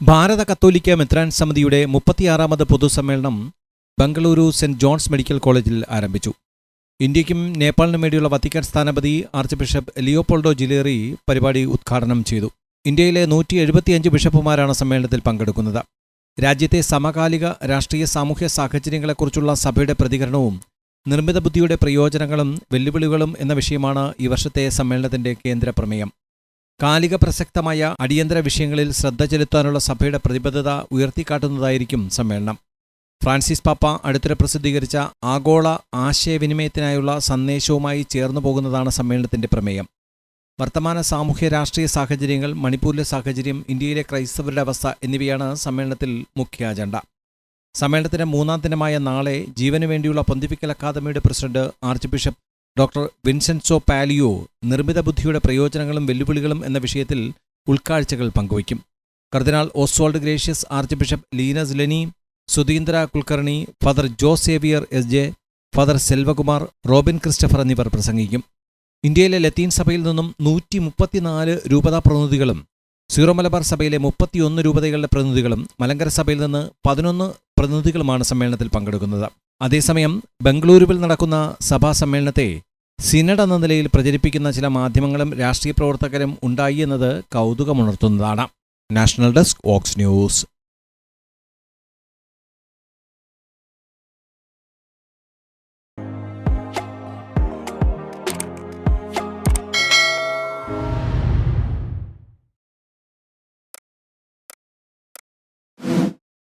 ഭാരത കത്തോലിക്ക മെത്രാൻ സമിതിയുടെ മുപ്പത്തിയാറാമത് പൊതുസമ്മേളനം ബംഗളൂരു സെന്റ് ജോൺസ് മെഡിക്കൽ കോളേജിൽ ആരംഭിച്ചു. ഇന്ത്യയ്ക്കും നേപ്പാളിനും വേണ്ടിയുള്ള വത്തിക്കാൻ സ്ഥാനപതി ആർച്ച് ബിഷപ്പ് ലിയോപോൾഡോ ജിലേറി പരിപാടി ഉദ്ഘാടനം ചെയ്തു. ഇന്ത്യയിലെ നൂറ്റി എഴുപത്തിയഞ്ച് ബിഷപ്പുമാരാണ് സമ്മേളനത്തിൽ പങ്കെടുക്കുന്നത്. രാജ്യത്തെ സമകാലിക രാഷ്ട്രീയ സാമൂഹ്യ സാഹചര്യങ്ങളെക്കുറിച്ചുള്ള സഭയുടെ പ്രതികരണവും നിർമ്മിത ബുദ്ധിയുടെ പ്രയോജനങ്ങളും വെല്ലുവിളികളും എന്ന വിഷയമാണ് ഈ വർഷത്തെ സമ്മേളനത്തിന്റെ കേന്ദ്ര പ്രമേയം കാലിക പ്രസക്തമായ അടിയന്തര വിഷയങ്ങളിൽ ശ്രദ്ധ ചെലുത്താനുള്ള സഭയുടെ പ്രതിബദ്ധത ഉയർത്തിക്കാട്ടുന്നതായിരിക്കും സമ്മേളനം. ഫ്രാൻസിസ് പാപ്പ അടുത്തിടെ പ്രസിദ്ധീകരിച്ച ആഗോള ആശയവിനിമയത്തിനായുള്ള സന്ദേശവുമായി ചേർന്നു പോകുന്നതാണ് സമ്മേളനത്തിന്റെ പ്രമേയം. വർത്തമാന സാമൂഹ്യ രാഷ്ട്രീയ സാഹചര്യങ്ങൾ മണിപ്പൂരിലെ സാഹചര്യം ഇന്ത്യയിലെ ക്രൈസ്തവരുടെ അവസ്ഥ എന്നിവയാണ് സമ്മേളനത്തിൽ മുഖ്യ അജണ്ട. സമ്മേളനത്തിന്റെ മൂന്നാം ദിനമായ നാളെ ജീവനുവേണ്ടിയുള്ള വേണ്ടിയുള്ള പൊന്തിപ്പിക്കൽ അക്കാദമിയുടെ president archbishop doctor Vincenzo Paglia നിർമ്മിത ബുദ്ധിയുടെ പ്രയോജനങ്ങളും വെല്ലുവിളികളും എന്ന വിഷയത്തിൽ ഉൾക്കാഴ്ചകൾ പങ്കുവയ്ക്കും. Cardinal Oswald Gracias archbishop Linus Leni Sudheendra Kulkarni father Joe Xavier S J father Selvakumar Robin Christopher എന്നിവർ പ്രസംഗിക്കും. ഇന്ത്യയിലെ ലത്തീൻ സഭയിൽ നിന്നും നൂറ്റി മുപ്പത്തിനാല് രൂപതാ പ്രതിനിധികളും സീറോ മലബാർ സഭയിലെ മുപ്പത്തിയൊന്ന് രൂപതകളുടെ പ്രതിനിധികളും മലങ്കര സഭയിൽ നിന്ന് പതിനൊന്ന് പ്രതിനിധികളുമാണ് സമ്മേളനത്തിൽ പങ്കെടുക്കുന്നത്. അതേസമയം ബംഗളൂരുവിൽ നടക്കുന്ന സഭാ സമ്മേളനത്തെ സിനഡ് എന്ന നിലയിൽ പ്രചരിപ്പിക്കുന്ന ചില മാധ്യമങ്ങളും രാഷ്ട്രീയ പ്രവർത്തകരും ഉണ്ടായി എന്നത് കൗതുകമുണർത്തുന്നതാണ്. നാഷണൽ ഡെസ്ക് ഓക്സ് ന്യൂസ്.